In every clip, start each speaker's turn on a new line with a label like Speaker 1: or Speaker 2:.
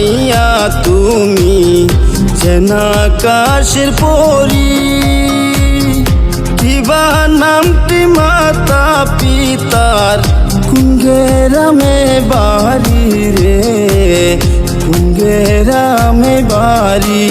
Speaker 1: পাইয়া তুমি যেন কাশের পরি। কিবা নামটি মাতা পিতার? কুঙ্গেরামে বাড়ি রে কুঙ্গেরামে বাড়ি।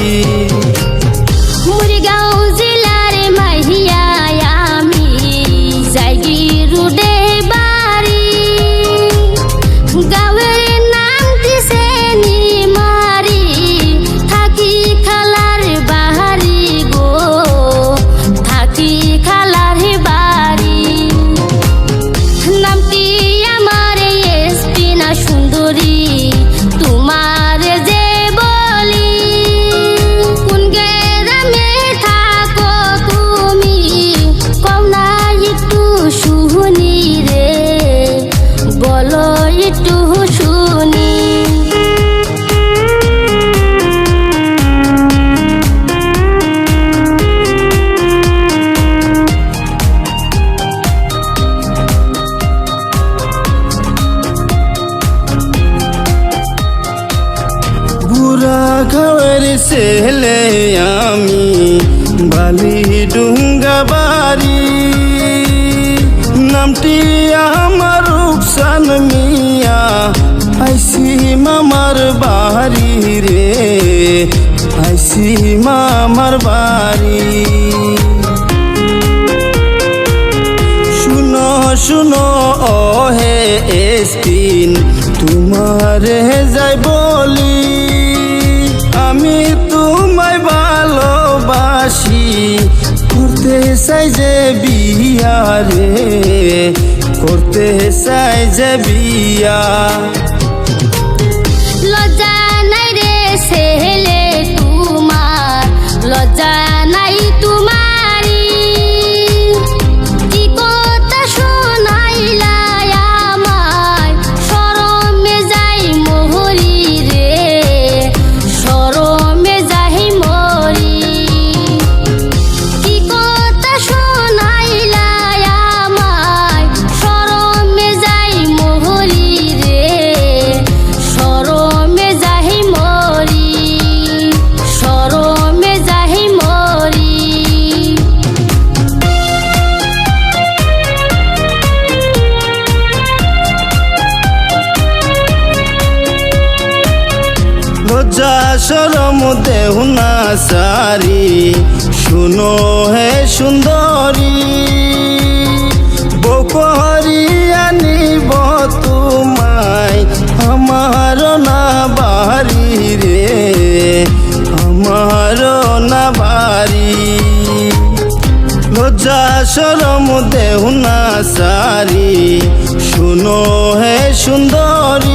Speaker 1: ছেলে আমি বালি ডুঙ্গা বাড়ি নামটি আমার রূপসান মিয়া আইসি মামার বাড়ি রে আইসি মামার বাড়ি শুনো শুনো ও হে এসপিন তোমারে যাই ভালোবাসি করতে চাই যে বিয়া রে করতে চাই যে বিয়া। সরম দেহ না সারি। শুনো হে সুন্দরী বকরি আনিব তোমায়। আমার না বাড়ি রে, আমার না বাড়ি। লজ্জা সরম দেহ না সারি। শুনো হে সুন্দর